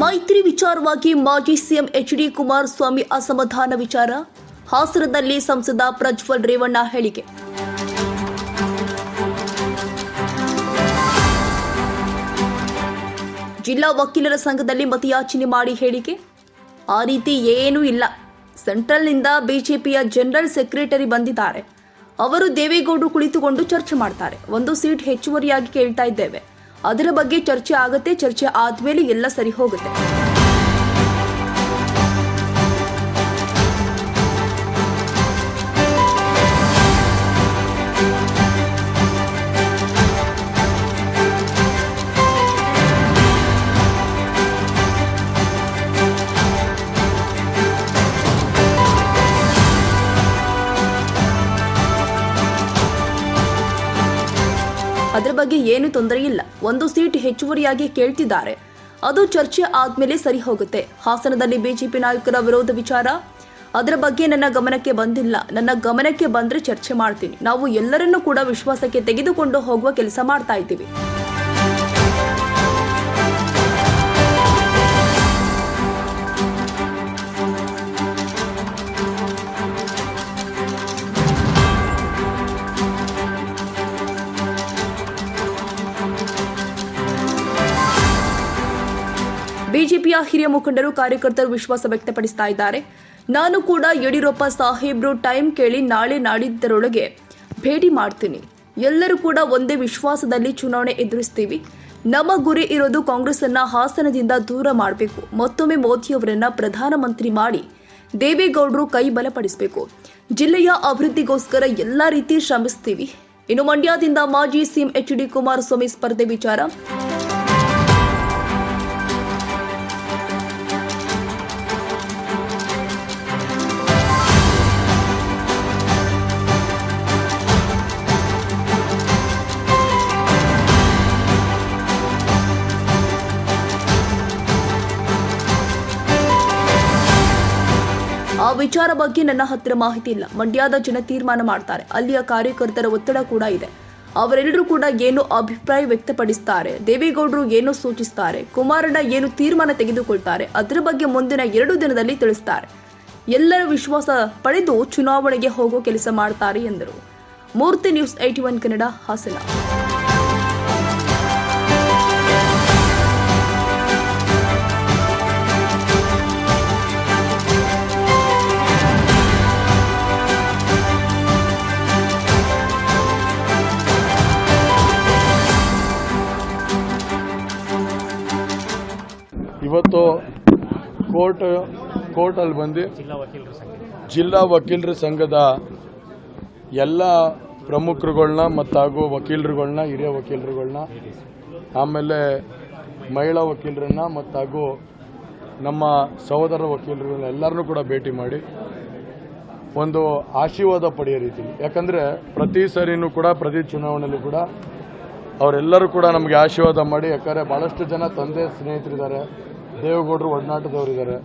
ಮೈತ್ರಿ ವಿಚಾರವಾಗಿ ಮಾಜಿ ಸಿಎಂ ಎಚ್ ಡಿ ಕುಮಾರಸ್ವಾಮಿ ಅಸಮಾಧಾನ ವಿಚಾರ? ಹಾಸನದಲ್ಲಿ ಸಂಸದ ಪ್ರಜ್ವಲ್ ರೇವಣ್ಣ ಹೇಳಿಕೆ. ಜಿಲ್ಲಾ ವಕೀಲರ ಸಂಘದಲ್ಲಿ ಮತಯಾಚನೆ ಮಾಡಿ ಹೇಳಿಕೆ? ಆ ರೀತಿ ಏನೂ ಇಲ್ಲ. ಸೆಂಟ್ರಲ್ನಿಂದ ಬಿಜೆಪಿಯ ಜನರಲ್ ಸೆಕ್ರೆಟರಿ ಬಂದಿದ್ದಾರೆ. ಅವರು ದೇವೇಗೌಡರು ಕುಳಿತುಕೊಂಡು ಚರ್ಚೆ ಮಾಡ್ತಾರೆ. ಒಂದು ಸೀಟ್ ಹೆಚ್ಚುವರಿಯಾಗಿ ಕೇಳ್ತಾ ಇದ್ದೇವೆ. ಅದರ ಬಗ್ಗೆ ಚರ್ಚೆ ಆಗುತ್ತೆ ಚರ್ಚೆ ಆದ್ಮೇಲೆ ಎಲ್ಲ ಸರಿ ಹೋಗುತ್ತೆ. ಅದರ ಬಗ್ಗೆ ಏನು ತೊಂದರೆ ಇಲ್ಲ. ಒಂದು ಸೀಟ್ ಹೆಚ್ಚುವರಿಯಾಗಿ ಕೇಳ್ತಿದ್ದಾರೆ. ಅದು ಚರ್ಚೆ ಆದ್ಮೇಲೆ ಸರಿ ಹೋಗುತ್ತೆ. ಹಾಸನದಲ್ಲಿ ಬಿಜೆಪಿ ನಾಯಕರ ವಿರೋಧ ವಿಚಾರ? ಅದರ ಬಗ್ಗೆ ನನ್ನ ಗಮನಕ್ಕೆ ಬಂದಿಲ್ಲ. ನನ್ನ ಗಮನಕ್ಕೆ ಬಂದ್ರೆ ಚರ್ಚೆ ಮಾಡ್ತೀನಿ. ನಾವು ಎಲ್ಲರನ್ನೂ ಕೂಡ ವಿಶ್ವಾಸಕ್ಕೆ ತೆಗೆದುಕೊಂಡು ಹೋಗುವ ಕೆಲಸ ಮಾಡ್ತಾ ಇದ್ದೀವಿ. ಬಿಜೆಪಿಯ ಹಿರಿಯ ಮುಖಂಡರು ಕಾರ್ಯಕರ್ತರು ವಿಶ್ವಾಸ ವ್ಯಕ್ತಪಡಿಸ್ತಾ ಇದ್ದಾರೆ. ನಾನು ಕೂಡ ಯಡಿಯೂರಪ್ಪ ಸಾಹೇಬ್ರು ಟೈಮ್ ಕೇಳಿ ನಾಳೆ ನಾಡಿದ್ದರೊಳಗೆ ಭೇಟಿ ಮಾಡ್ತೀನಿ. ಎಲ್ಲರೂ ಕೂಡ ಒಂದೇ ವಿಶ್ವಾಸದಲ್ಲಿ ಚುನಾವಣೆ ಎದುರಿಸ್ತೀವಿ. ನಮ್ಮ ಗುರಿ ಇರೋದು ಕಾಂಗ್ರೆಸ್ ಅನ್ನ ಹಾಸನದಿಂದ ದೂರ ಮಾಡಬೇಕು. ಮತ್ತೊಮ್ಮೆ ಮೋದಿಯವರನ್ನ ಪ್ರಧಾನಮಂತ್ರಿ ಮಾಡಿ ದೇವೇಗೌಡರು ಕೈ ಬಲಪಡಿಸಬೇಕು. ಜಿಲ್ಲೆಯ ಅಭಿವೃದ್ಧಿಗೋಸ್ಕರ ಎಲ್ಲ ರೀತಿ ಶ್ರಮಿಸ್ತೀವಿ. ಇನ್ನು ಮಂಡ್ಯದಿಂದ ಮಾಜಿ ಸಿಎಂ ಎಚ್ ಡಿ ಕುಮಾರಸ್ವಾಮಿ ಸ್ಪರ್ಧೆ ವಿಚಾರ. ಆ ವಿಚಾರ ಬಗ್ಗೆ ನನ್ನ ಹತ್ತಿರ ಮಾಹಿತಿ ಇಲ್ಲ. ಮಂಡ್ಯದ ಜನ ತೀರ್ಮಾನ ಮಾಡ್ತಾರೆ. ಅಲ್ಲಿಯ ಕಾರ್ಯಕರ್ತರ ಒತ್ತಡ ಕೂಡ ಇದೆ. ಅವರೆಲ್ಲರೂ ಕೂಡ ಏನು ಅಭಿಪ್ರಾಯ ವ್ಯಕ್ತಪಡಿಸ್ತಾರೆ, ದೇವೇಗೌಡರು ಏನು ಸೂಚಿಸ್ತಾರೆ, ಕುಮಾರಣ್ಣ ಏನು ತೀರ್ಮಾನ ತೆಗೆದುಕೊಳ್ತಾರೆ, ಅದರ ಬಗ್ಗೆ ಮುಂದಿನ ಎರಡು ದಿನದಲ್ಲಿ ತಿಳಿಸ್ತಾರೆ. ಎಲ್ಲರ ವಿಶ್ವಾಸ ಪಡೆದು ಚುನಾವಣೆಗೆ ಹೋಗೋ ಕೆಲಸ ಮಾಡ್ತಾರೆ ಎಂದರು. Murthy news eighty one Kannada Hassan. ಇವತ್ತು ಕೋರ್ಟ್ ಕೋರ್ಟಲ್ಲಿ ಬಂದು ಜಿಲ್ಲಾ ವಕೀಲರ ಸಂಘ. ಜಿಲ್ಲಾ ವಕೀಲರ ಸಂಘದ ಎಲ್ಲ ಪ್ರಮುಖರುಗಳನ್ನ ಮತ್ತು ಹಾಗೂ ವಕೀಲರುಗಳನ್ನ ಹಿರಿಯ ವಕೀಲರುಗಳನ್ನ ಆಮೇಲೆ ಮಹಿಳಾ ವಕೀಲರನ್ನ ಮತ್ತು ಹಾಗೂ ನಮ್ಮ ಸಹೋದರ ವಕೀಲರುಗಳನ್ನ ಎಲ್ಲರನ್ನೂ ಕೂಡ ಭೇಟಿ ಮಾಡಿ ಒಂದು ಆಶೀರ್ವಾದ ಪಡೆಯೋ ರೀತಿ. ಯಾಕಂದರೆ ಪ್ರತಿ ಸರಿನೂ ಕೂಡ ಪ್ರತಿ ಚುನಾವಣೆಯಲ್ಲೂ ಕೂಡ ಅವರೆಲ್ಲರೂ ಕೂಡ ನಮಗೆ ಆಶೀರ್ವಾದ ಮಾಡಿ ಯಾಕಂದರೆ ಭಾಳಷ್ಟು ಜನ ತಂದೆ ಸ್ನೇಹಿತರಿದ್ದಾರೆ. ದೇವೇಗೌಡರು ಒಡನಾಟದವರಿದ್ದಾರೆ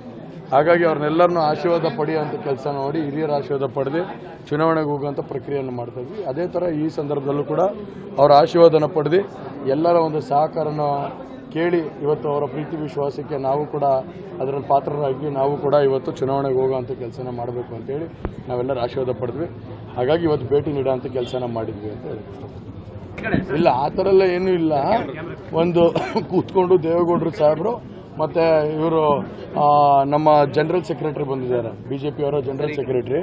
ಹಾಗಾಗಿ ಅವ್ರನ್ನೆಲ್ಲರನ್ನೂ ಆಶೀರ್ವಾದ ಪಡೆಯುವಂಥ ಕೆಲಸ ನೋಡಿ, ಹಿರಿಯರ ಆಶೀರ್ವಾದ ಪಡೆದು ಚುನಾವಣೆಗೆ ಹೋಗುವಂಥ ಪ್ರಕ್ರಿಯೆಯನ್ನು ಮಾಡ್ತಾ ಇದ್ವಿ. ಅದೇ ಥರ ಈ ಸಂದರ್ಭದಲ್ಲೂ ಕೂಡ ಅವರ ಆಶೀರ್ವಾದನ ಪಡೆದು ಎಲ್ಲರ ಒಂದು ಸಹಕಾರನ ಕೇಳಿ ಇವತ್ತು ಅವರ ಪ್ರೀತಿ ವಿಶ್ವಾಸಕ್ಕೆ ನಾವು ಕೂಡ ಅದರ ಪಾತ್ರರಾಗಿ ನಾವು ಕೂಡ ಇವತ್ತು ಚುನಾವಣೆಗೆ ಹೋಗುವಂಥ ಕೆಲಸನ ಮಾಡಬೇಕು ಅಂತೇಳಿ ನಾವೆಲ್ಲರೂ ಆಶೀರ್ವಾದ ಪಡೆದ್ವಿ. ಹಾಗಾಗಿ ಇವತ್ತು ಭೇಟಿ ನೀಡೋಂಥ ಕೆಲಸನ ಮಾಡಿದ್ವಿ ಅಂತ ಹೇಳಿ. ಇಲ್ಲ, ಆ ಥರ ಎಲ್ಲ ಏನೂ ಇಲ್ಲ. ಒಂದು ಕೂತ್ಕೊಂಡು ದೇವೇಗೌಡರು ಸಾಹೇಬರು ಮತ್ತು ಇವರು ನಮ್ಮ ಜನರಲ್ ಸೆಕ್ರೆಟರಿ ಬಂದಿದ್ದಾರೆ. ಬಿ ಜೆ ಪಿಯವರ ಜನರಲ್ ಸೆಕ್ರೆಟರಿ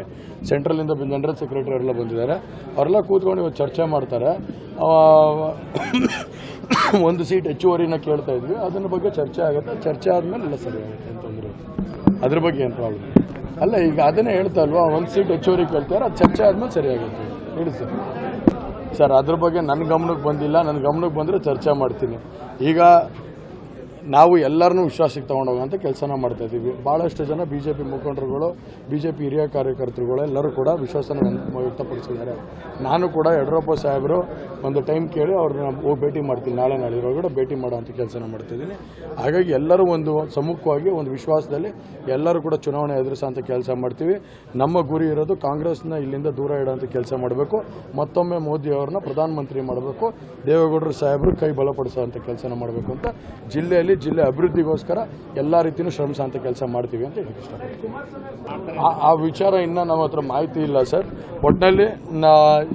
ಸೆಂಟ್ರಲಿಂದ ಜನರಲ್ ಸೆಕ್ರೆಟರಿ ಅವರೆಲ್ಲ ಬಂದಿದ್ದಾರೆ. ಅವರೆಲ್ಲ ಕೂತ್ಕೊಂಡು ಇವತ್ತು ಚರ್ಚೆ ಮಾಡ್ತಾರೆ. ಒಂದು ಸೀಟ್ ಹೆಚ್ಚುವರಿನ ಕೇಳ್ತಾ ಇದ್ವಿ. ಅದನ್ನ ಬಗ್ಗೆ ಚರ್ಚೆ ಆಗುತ್ತೆ. ಚರ್ಚೆ ಆದಮೇಲೆ ಎಲ್ಲ ಸರಿ ಆಗುತ್ತೆ ಅಂತಂದ್ರೆ ಅದ್ರ ಬಗ್ಗೆ ಏನು ಪ್ರಾಬ್ಲಮ್ ಅಲ್ಲ ಈಗ ಅದನ್ನೇ ಹೇಳ್ತಾ ಅಲ್ವಾ ಒಂದು ಸೀಟ್ ಹೆಚ್ಚುವರಿ ಕೇಳ್ತಾರೆ. ಅದು ಚರ್ಚೆ ಆದಮೇಲೆ ಸರಿ ಆಗುತ್ತೆ. ಹೇಳಿ ಸರ್. ಸರ್ ಅದ್ರ ಬಗ್ಗೆ ನನ್ನ ಗಮನಕ್ಕೆ ಬಂದಿಲ್ಲ. ನನ್ನ ಗಮನಕ್ಕೆ ಬಂದರೆ ಚರ್ಚೆ ಮಾಡ್ತೀನಿ. ಈಗ ನಾವು ಎಲ್ಲರನ್ನೂ ವಿಶ್ವಾಸಕ್ಕೆ ತಗೊಂಡೋಗೋಂಥ ಕೆಲಸನ ಮಾಡ್ತಾ ಇದ್ದೀವಿ. ಭಾಳಷ್ಟು ಜನ ಬಿ ಜೆ ಪಿ ಮುಖಂಡರುಗಳು ಬಿ ಜೆ ಪಿ ಹಿರಿಯ ಕಾರ್ಯಕರ್ತರುಗಳು ಎಲ್ಲರೂ ಕೂಡ ವಿಶ್ವಾಸನ ವ್ಯಕ್ತ- ವ್ಯಕ್ತಪಡಿಸಿದ್ದಾರೆ. ನಾನು ಕೂಡ ಯಡಿಯೂರಪ್ಪ ಸಾಹೇಬರು ಒಂದು ಟೈಮ್ ಕೇಳಿ ಅವ್ರನ್ನ ಹೋಗಿ ಭೇಟಿ ಮಾಡ್ತೀನಿ. ನಾಳೆ ನಾಳೆ ಕೂಡ ಭೇಟಿ ಮಾಡೋವಂಥ ಕೆಲಸನ ಮಾಡ್ತಿದ್ದೀನಿ ಹಾಗಾಗಿ ಎಲ್ಲರೂ ಒಂದು ಸಮ್ಮುಖವಾಗಿ, ಒಂದು ವಿಶ್ವಾಸದಲ್ಲಿ ಎಲ್ಲರೂ ಕೂಡ ಚುನಾವಣೆ ಎದುರಿಸೋಂಥ ಕೆಲಸ ಮಾಡ್ತೀವಿ. ನಮ್ಮ ಗುರಿ ಇರೋದು ಕಾಂಗ್ರೆಸ್ನ ಇಲ್ಲಿಂದ ದೂರ ಇಡೋಂಥ ಕೆಲಸ ಮಾಡಬೇಕು. ಮತ್ತೊಮ್ಮೆ ಮೋದಿ ಅವ್ರನ್ನ ಪ್ರಧಾನಮಂತ್ರಿ ಮಾಡಬೇಕು. ದೇವೇಗೌಡರು ಸಾಹೇಬರು ಕೈ ಬಲಪಡಿಸೋಂಥ ಕೆಲಸನ ಮಾಡಬೇಕು ಅಂತ ಜಿಲ್ಲೆಯಲ್ಲಿ ಮಂಡ್ಯ ಜಿಲ್ಲೆ ಅಭಿವೃದ್ಧಿಗೋಸ್ಕರ ಎಲ್ಲ ರೀತಿಯೂ ಶ್ರಮಿಸೋಂಥ ಕೆಲಸ ಮಾಡ್ತೀವಿ ಅಂತ ಹೇಳಕ್ಕೆ ಆ- ವಿಚಾರ ಇನ್ನೂ ನಮ್ಮ ಹತ್ರ ಮಾಹಿತಿ ಇಲ್ಲ, ಸರ್. ಒಟ್ಟಿನಲ್ಲಿ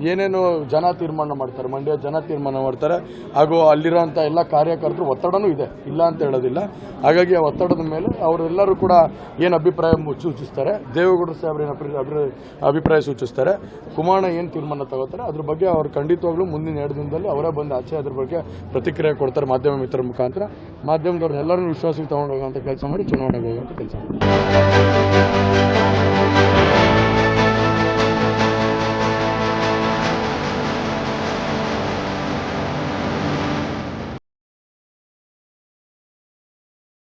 ಏನೇನು ಜನ ತೀರ್ಮಾನ ಮಾಡ್ತಾರೆ, ಮಂಡ್ಯ ಜನ ತೀರ್ಮಾನ ಮಾಡ್ತಾರೆ, ಹಾಗೂ ಅಲ್ಲಿರೋಂಥ ಎಲ್ಲ ಕಾರ್ಯಕರ್ತರು ಒತ್ತಡನೂ ಇದೆ, ಇಲ್ಲ ಅಂತ ಹೇಳೋದಿಲ್ಲ. ಹಾಗಾಗಿ ಆ ಒತ್ತಡದ ಮೇಲೆ ಅವರೆಲ್ಲರೂ ಕೂಡ ಏನು ಅಭಿಪ್ರಾಯ ಸೂಚಿಸ್ತಾರೆ, ದೇವೇಗೌಡರು ಸಾಹೇಬ್ರು ಏನು ಅಭಿ- ಅಭಿ- ಅಭಿಪ್ರಾಯ ಸೂಚಿಸ್ತಾರೆ, ಕುಮಾರಣ್ಣ ಏನು ತೀರ್ಮಾನ ತಗೋತಾರೆ, ಅದ್ರ ಬಗ್ಗೆ ಅವ್ರು ಖಂಡಿತವಾಗ್ಲೂ ಮುಂದಿನ ಎರಡು ದಿನದಲ್ಲಿ ಅವರೇ ಬಂದು ಆಚೆ ಅದ್ರ ಬಗ್ಗೆ ಪ್ರತಿಕ್ರಿಯೆ ಕೊಡ್ತಾರೆ ಮಾಧ್ಯಮ ಮಿತ್ರರ ಮುಖಾಂತರ. ಮಾಧ್ಯಮದವ್ರು ಎಲ್ಲರನ್ನೂ ವಿಶ್ವಾಸಕ್ಕೆ ತೊಗೊಂಡು ಹೋಗೋಂಥ ಕೆಲಸ ಮಾಡಿ ಚುನಾವಣೆಗೆ ಹೋಗೋಂಥ ಕೆಲಸ ಮಾಡಿ.